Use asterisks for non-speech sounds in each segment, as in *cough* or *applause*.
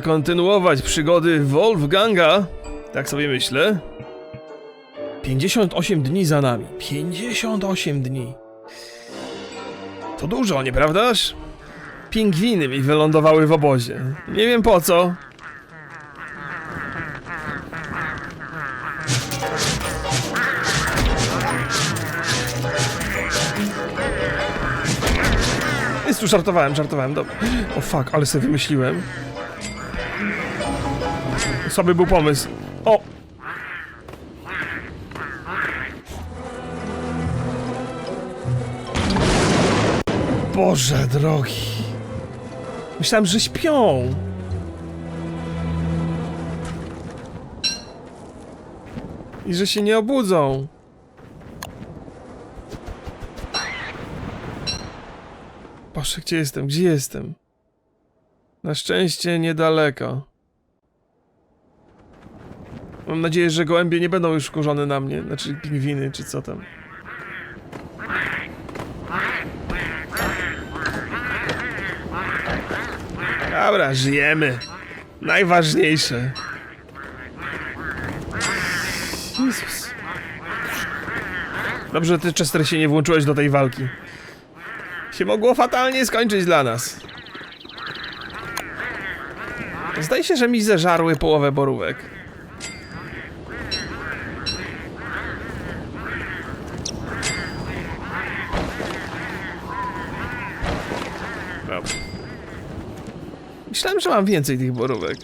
kontynuować przygody Wolfganga. Tak sobie myślę. 58 dni za nami. 58 dni. To dużo, nieprawdaż? Pingwiny mi wylądowały w obozie. Nie wiem po co. Jest tu żartowałem, żartowałem, dobra. O fuck, ale sobie wymyśliłem. Sobie był pomysł. O! Boże drogi. Myślałem, że śpią. I że się nie obudzą. Boże, gdzie jestem? Gdzie jestem? Na szczęście niedaleko. Mam nadzieję, że gołębie nie będą już wkurzone na mnie. Znaczy pingwiny, czy co tam. Dobra, żyjemy. Najważniejsze. Jezus. Dobrze, ty, Chester, się nie włączyłeś do tej walki. Się mogło fatalnie skończyć dla nas. Zdaje się, że mi zeżarły połowę borówek. Mam więcej tych borówek.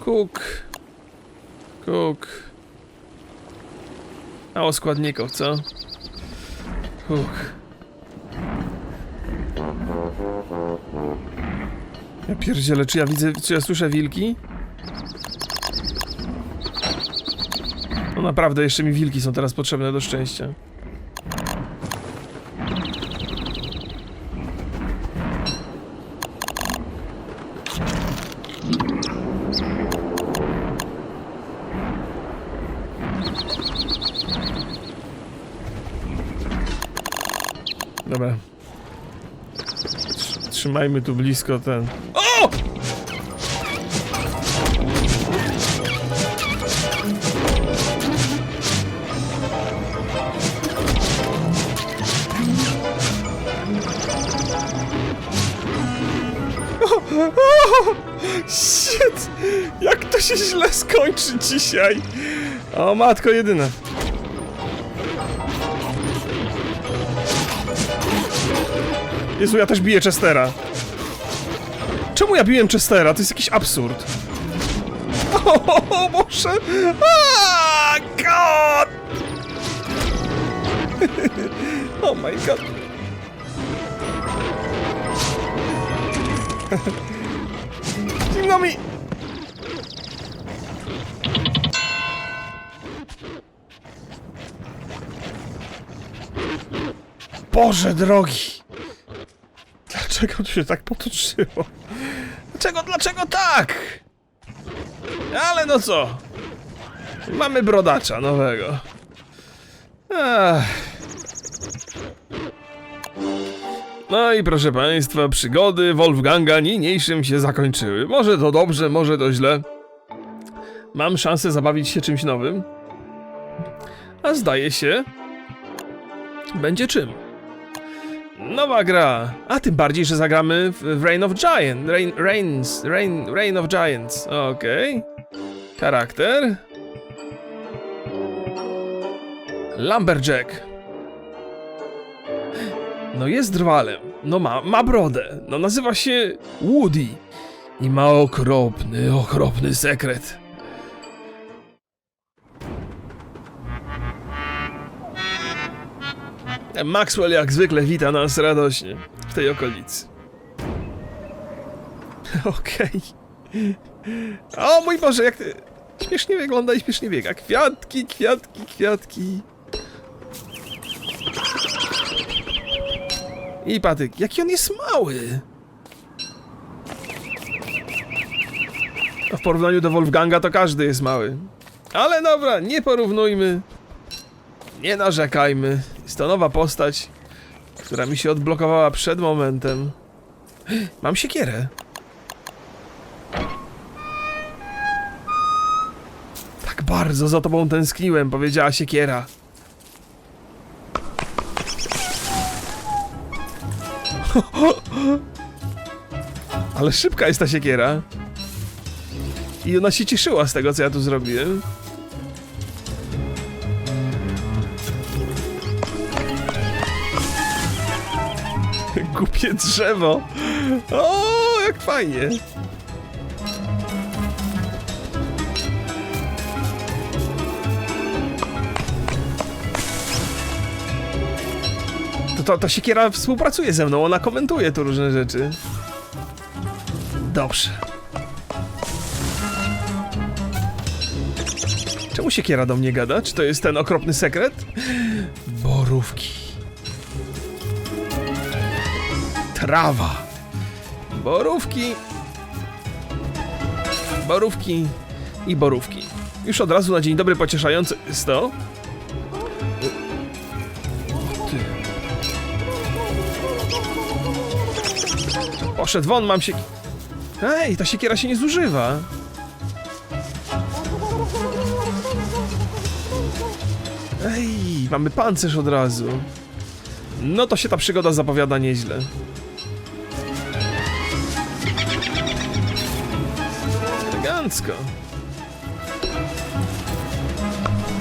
Cook. Cook. Mało składników, co? Cook. Ja pierdzielę, czy ja widzę, czy ja słyszę wilki? No naprawdę, jeszcze mi wilki są teraz potrzebne do szczęścia. Trzymajmy tu blisko ten. O! Shit! Jak to się źle skończy dzisiaj? O matko jedyna. Jezu, ja też biję Chestera. Czemu ja biłem Chestera? To jest jakiś absurd. *laughs* O, Boże! Ah, God! *laughs* Oh my god. *laughs* Zimno mi! Boże drogi! Dlaczego to się tak potoczyło? Dlaczego, dlaczego tak? Ale no co? Mamy brodacza nowego. No i proszę państwa, przygody Wolfganga niniejszym się zakończyły. Może to dobrze, może to źle. Mam szansę zabawić się czymś nowym. A zdaje się, będzie czym. Nowa gra. A tym bardziej, że zagramy w Reign of Giant. Reign. Reign, Reign of Giants. Okej. Charakter. Lumberjack. No jest drwalem. No ma, ma brodę. No nazywa się Woody. I ma okropny, okropny sekret. Maxwell jak zwykle wita nas radośnie w tej okolicy. *laughs* Okej. O mój Boże, jak ty... Śmiesznie wygląda i śmiesznie biega. Kwiatki, kwiatki, kwiatki. I patyk, jaki on jest mały. A w porównaniu do Wolfganga to każdy jest mały. Ale dobra, nie porównujmy. Nie narzekajmy. To nowa postać, która mi się odblokowała przed momentem. *gasps* Mam siekierę. Tak bardzo za tobą tęskniłem, powiedziała siekiera. *laughs* Ale szybka jest ta siekiera. I ona się cieszyła z tego, co ja tu zrobiłem. Głupie drzewo. O, jak fajnie. To, to, to siekiera współpracuje ze mną, ona komentuje tu różne rzeczy. Dobrze. Czemu siekiera do mnie gada? Czy to jest ten okropny sekret? Trawa. Borówki. Borówki i borówki. Już od razu na dzień dobry pocieszające jest to. Poszedł won, mam się... Ej, ta siekiera się nie zużywa. Ej, mamy pancerz od razu. No to się ta przygoda zapowiada nieźle. Elegancko.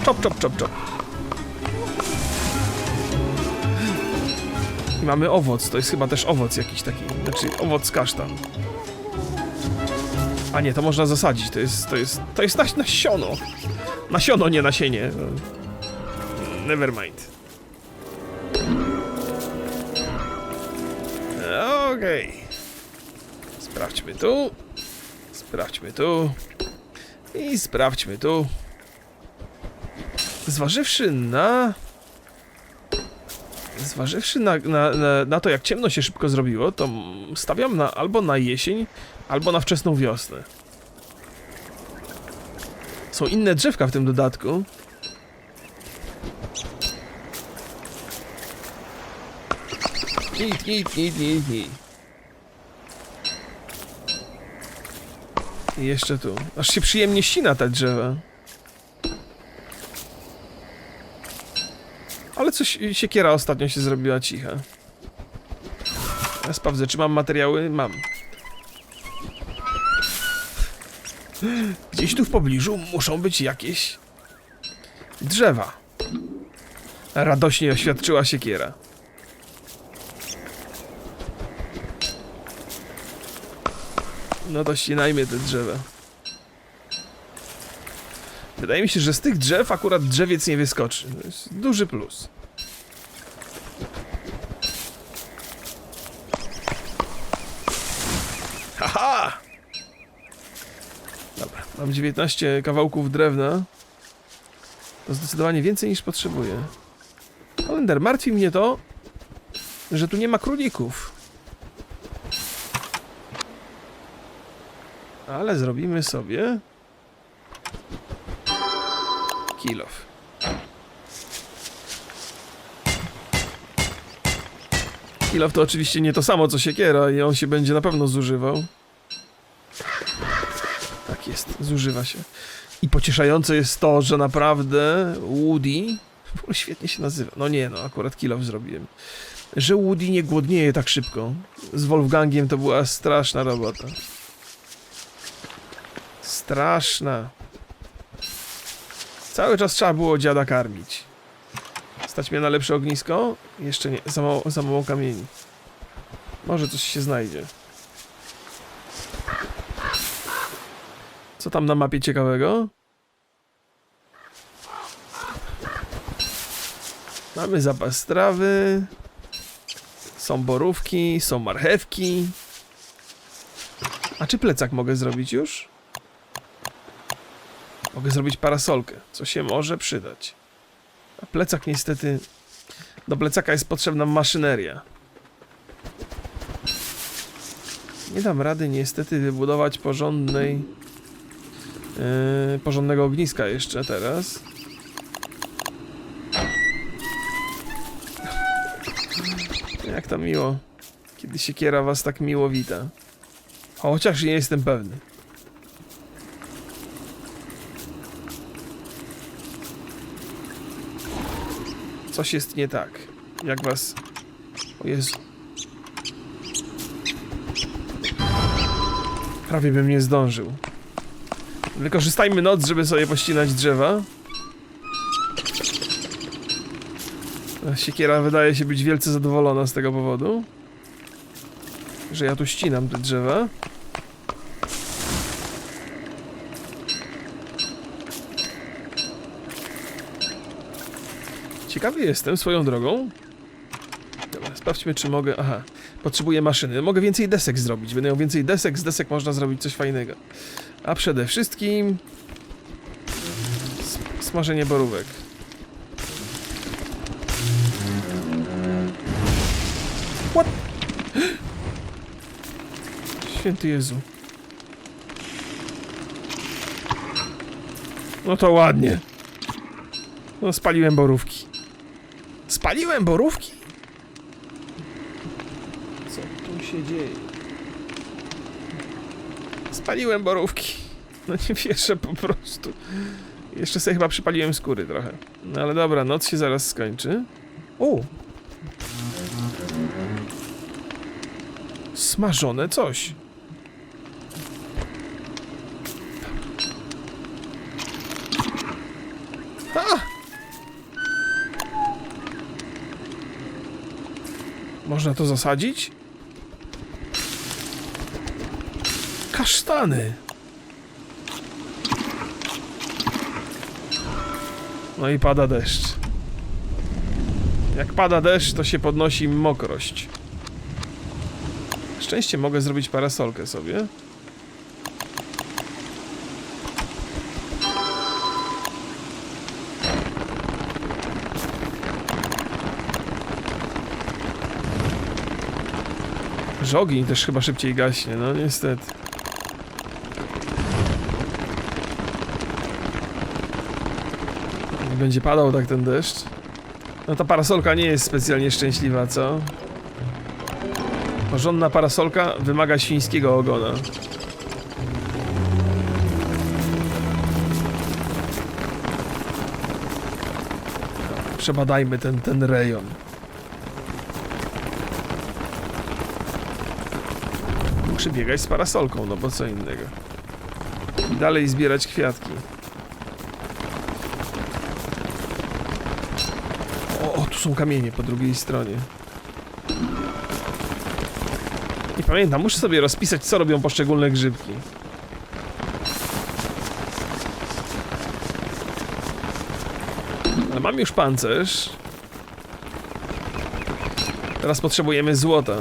Czop, czop, czop, czop. I mamy owoc, to jest chyba też owoc jakiś taki, znaczy owoc kasztan. A nie, to można zasadzić, to jest, to jest, to jest nasiono. Nasiono, nie nasienie. Never mind. Okej. Sprawdźmy tu. Sprawdźmy tu. I sprawdźmy tu. Zważywszy na... Zważywszy na, na, na, na to, jak ciemno się szybko zrobiło, to stawiam na, albo na jesień, albo na wczesną wiosnę. Są inne drzewka w tym dodatku. Nit, nit, nit, nit, nit. I jeszcze tu. Aż się przyjemnie ścina te drzewa. Ale coś siekiera ostatnio się zrobiła cicha. Ja sprawdzę, czy mam materiały? Mam. Gdzieś tu w pobliżu muszą być jakieś drzewa. Radośnie oświadczyła siekiera. No to ścinajmy te drzewa. Wydaje mi się, że z tych drzew akurat drzewiec nie wyskoczy. To jest duży plus. Haha! Dobra, mam 19 kawałków drewna. To zdecydowanie więcej niż potrzebuję. Holender, martwi mnie to, że tu nie ma królików. Ale zrobimy sobie kilof. Kilof to oczywiście nie to samo co siekiera i on się będzie na pewno zużywał. Tak jest, zużywa się. I pocieszające jest to, że naprawdę Woody świetnie się nazywa. No nie, no akurat kilof zrobiłem. Że Woody nie głodnieje tak szybko. Z Wolfgangiem to była straszna robota. Straszna. Cały czas trzeba było dziada karmić. Stać mnie na lepsze ognisko? Jeszcze nie, za mało, za mało kamieni. Może coś się znajdzie. Co tam na mapie ciekawego? Mamy zapas trawy. Są borówki, są marchewki. A czy plecak mogę zrobić już? Mogę zrobić parasolkę, co się może przydać. A plecak niestety... Do plecaka jest potrzebna maszyneria. Nie dam rady niestety wybudować porządnej... Yy, porządnego ogniska jeszcze teraz. Jak to miło. Kiedy siekiera was tak miło wita. Chociaż nie jestem pewny. Coś jest nie tak. Jak was... O Jezu. Prawie bym nie zdążył. Wykorzystajmy noc, żeby sobie pościnać drzewa. Siekiera wydaje się być wielce zadowolona z tego powodu. Że ja tu ścinam te drzewa. Ciekawy jestem swoją drogą. Dobra, sprawdźmy czy mogę. Aha, potrzebuję maszyny. Mogę więcej desek zrobić. Będę miał więcej desek, z desek można zrobić coś fajnego. A przede wszystkim. Smażenie borówek. What? *gasps* Święty Jezu. No to ładnie. No spaliłem borówki. Spaliłem borówki? Co tu się dzieje? Spaliłem borówki. No nie wierzę po prostu. Jeszcze sobie chyba przypaliłem skóry trochę. No ale dobra, noc się zaraz skończy. O! Smażone coś. A! Można to zasadzić? Kasztany. No i pada deszcz. Jak pada deszcz, to się podnosi mokrość. Szczęście mogę zrobić parasolkę sobie. Żogiń też chyba szybciej gaśnie, no niestety. Będzie padał tak ten deszcz. No ta parasolka nie jest specjalnie szczęśliwa, co? Porządna parasolka wymaga świńskiego ogona. Przebadajmy ten, ten rejon. Muszę biegać z parasolką, no bo co innego. I dalej zbierać kwiatki. O, o, tu są kamienie po drugiej stronie. Nie pamiętam, muszę sobie rozpisać, co robią poszczególne grzybki. Ale mam już pancerz. Teraz potrzebujemy złota.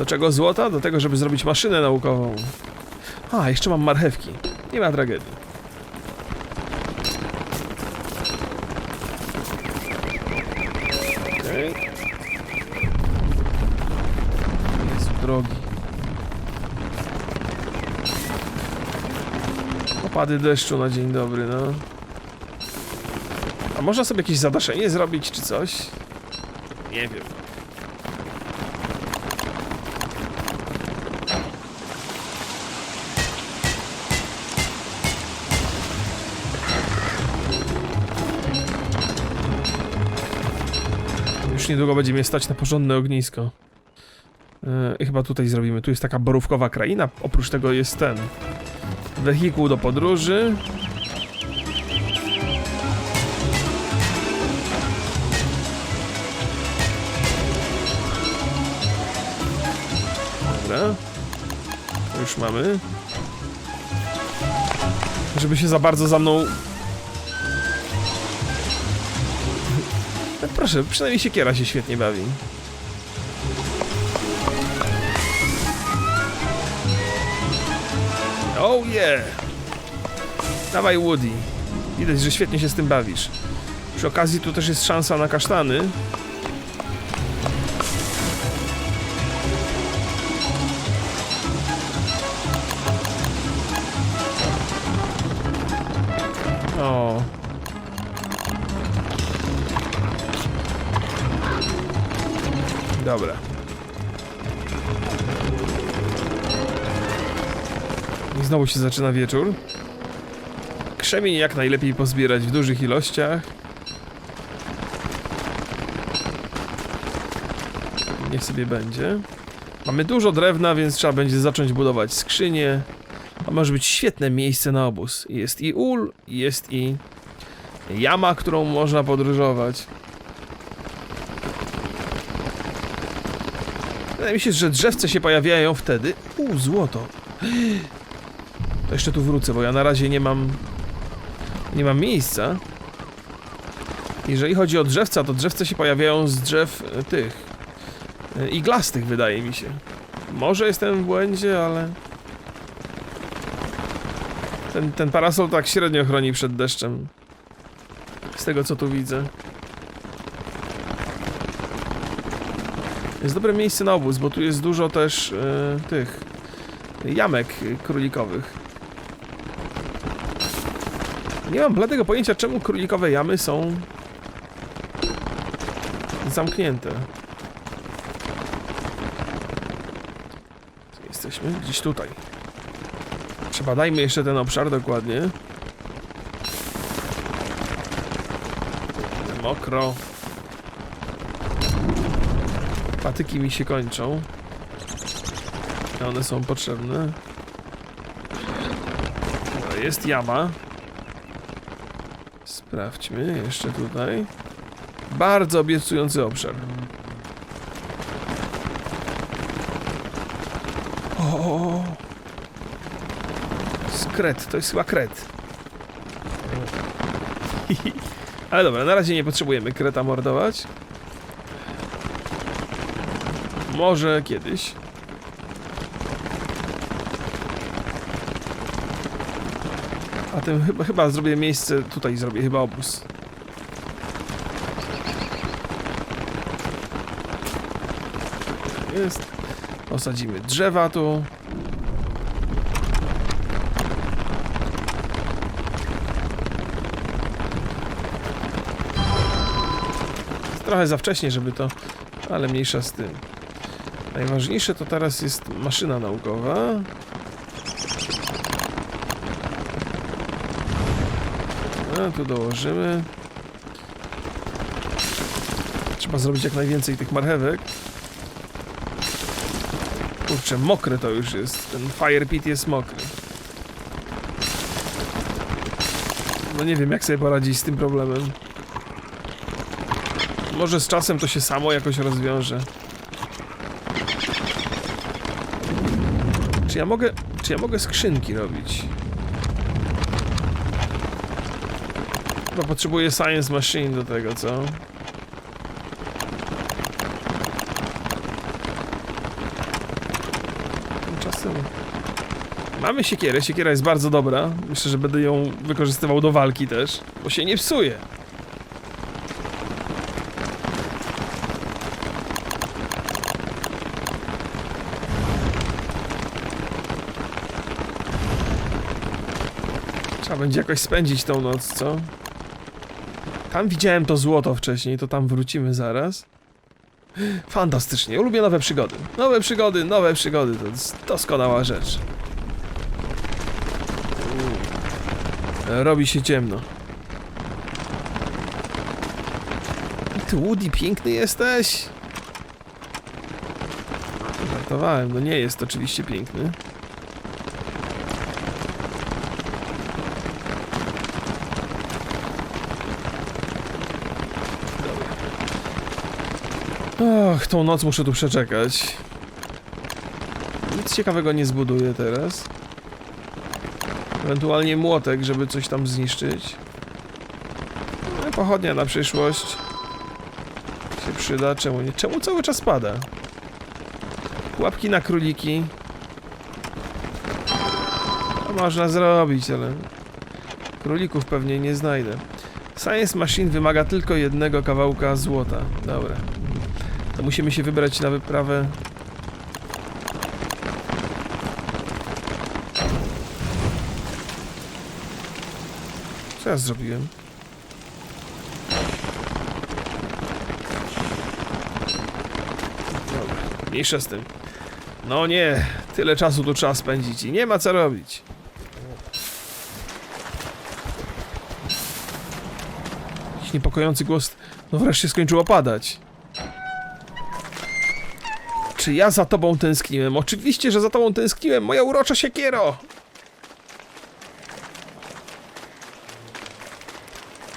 Do czego złota? Do tego, żeby zrobić maszynę naukową. A, jeszcze mam marchewki. Nie ma tragedii. Drogi. Opady deszczu na dzień dobry, no. A można sobie jakieś zadaszenie zrobić, czy coś? Nie wiem. Niedługo będzie mnie stać na porządne ognisko. E, chyba tutaj zrobimy. Tu jest taka borówkowa kraina. Oprócz tego jest ten. Wehikuł do podróży. Dobra. Już mamy. Żeby się za bardzo za mną proszę, przynajmniej siekiera się świetnie bawi. Oh yeah! Dawaj Woody. Widać, że świetnie się z tym bawisz. Przy okazji tu też jest szansa na kasztany. Dobra. I znowu się zaczyna wieczór. Krzemień jak najlepiej pozbierać w dużych ilościach. Niech sobie będzie. Mamy dużo drewna, więc trzeba będzie zacząć budować skrzynie. To może być świetne miejsce na obóz. Jest i ul, jest i jama, którą można podróżować. Wydaje mi się, że drzewce się pojawiają wtedy. U, złoto. To jeszcze tu wrócę, bo ja na razie nie mam... Nie mam miejsca. Jeżeli chodzi o drzewca, to drzewce się pojawiają z drzew e, tych... e, Iglastych, wydaje mi się. Może jestem w błędzie, ale... Ten, ten parasol tak średnio chroni przed deszczem. Z tego co tu widzę. Jest dobre miejsce na obóz, bo tu jest dużo też e, tych jamek królikowych. Nie mam bladego pojęcia, czemu królikowe jamy są zamknięte. Jesteśmy gdzieś tutaj. Przebadajmy jeszcze ten obszar dokładnie. Mokro. Patyki mi się kończą. A One są potrzebne. Jest jama. Sprawdźmy jeszcze tutaj. Bardzo obiecujący obszar. O! Skret, to jest chyba kret. *laughs* Ale dobra, na razie nie potrzebujemy kreta mordować. Może kiedyś. A tym chyba, chyba zrobię miejsce, tutaj zrobię chyba obóz. Jest. Osadzimy drzewa tu. Trochę za wcześnie, żeby to, ale mniejsza z tym. Najważniejsze to teraz jest maszyna naukowa. A tu dołożymy. Trzeba zrobić jak najwięcej tych marchewek. Kurczę, mokre to już jest. Ten fire pit jest mokry. No nie wiem, jak sobie poradzić z tym problemem. Może z czasem to się samo jakoś rozwiąże. Ja mogę... Czy ja mogę skrzynki robić? Chyba potrzebuję Science Machine do tego, co? Tymczasem... Mamy siekierę, siekiera jest bardzo dobra. Myślę, że będę ją wykorzystywał do walki też, bo się nie psuje. Trzeba będzie jakoś spędzić tą noc, co? Tam widziałem to złoto wcześniej, to tam wrócimy zaraz. Fantastycznie, lubię nowe przygody. Nowe przygody, nowe przygody, to jest doskonała rzecz. Robi się ciemno. Ty Woody, piękny jesteś! Żartowałem, no nie jest oczywiście piękny. Och, tą noc muszę tu przeczekać. Nic ciekawego nie zbuduję teraz. Ewentualnie młotek, żeby coś tam zniszczyć. No, pochodnia na przyszłość. Się przyda, czemu nie? Czemu cały czas pada? Łapki na króliki. To można zrobić, ale... Królików pewnie nie znajdę. Science Machine wymaga tylko jednego kawałka złota. Dobra. Musimy się wybrać na wyprawę. Co ja zrobiłem? Mniejsza z tym. No nie, tyle czasu tu trzeba spędzić i nie ma co robić. Jakiś niepokojący głos. No wreszcie skończyło padać. Czy ja za tobą tęskniłem? Oczywiście, że za tobą tęskniłem, moja urocza siekiero!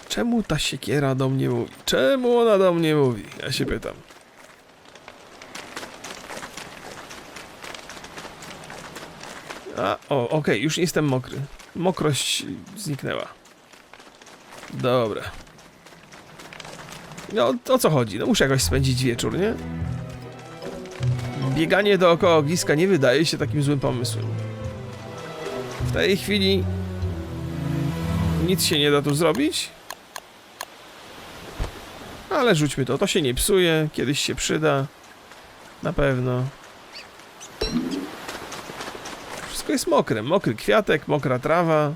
Czemu ta siekiera do mnie mówi? Czemu ona do mnie mówi? Ja się pytam. A, o, okej, już nie jestem mokry. Mokrość zniknęła. Dobra. No, o co chodzi? No muszę jakoś spędzić wieczór, nie? Bieganie dookoła ogniska nie wydaje się takim złym pomysłem. W tej chwili nic się nie da tu zrobić. Ale rzućmy to, to się nie psuje, kiedyś się przyda. Na pewno. Wszystko jest mokre. Mokry kwiatek, mokra trawa.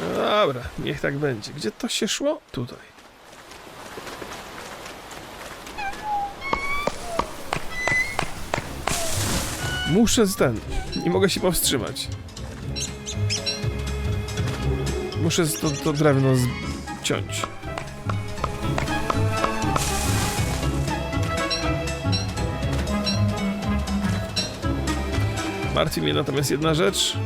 No dobra, niech tak będzie. Gdzie to się szło? Tutaj. Muszę z ten. Nie mogę się powstrzymać. Muszę to, to drewno ciąć. Martwi mnie natomiast jedna rzecz.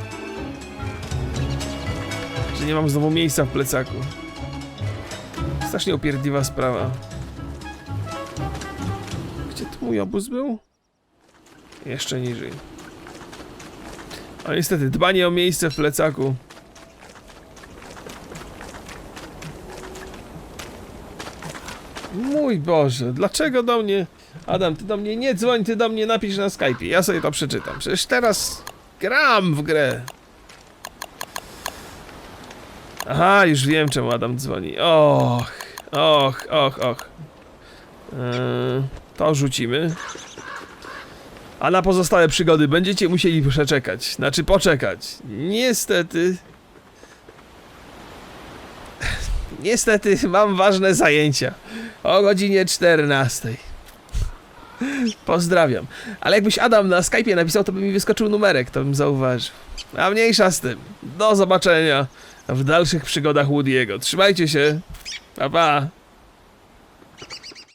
Że nie mam znowu miejsca w plecaku. Strasznie upierdliwa sprawa. Gdzie tu mój obóz był? Jeszcze niżej. A niestety, dbanie o miejsce w plecaku. Mój Boże, dlaczego do mnie... Adam, ty do mnie nie dzwoń, ty do mnie napisz na Skype'ie. Ja sobie to przeczytam. Przecież teraz gram w grę. Aha, już wiem czemu Adam dzwoni. Och, och, och, och. Eee, to rzucimy. A na pozostałe przygody będziecie musieli przeczekać. Znaczy poczekać. Niestety. Niestety mam ważne zajęcia. O godzinie 14. Pozdrawiam. Ale jakbyś Adam na Skype'ie napisał, to by mi wyskoczył numerek, to bym zauważył. A mniejsza z tym. Do zobaczenia w dalszych przygodach Woody'ego. Trzymajcie się. Pa pa.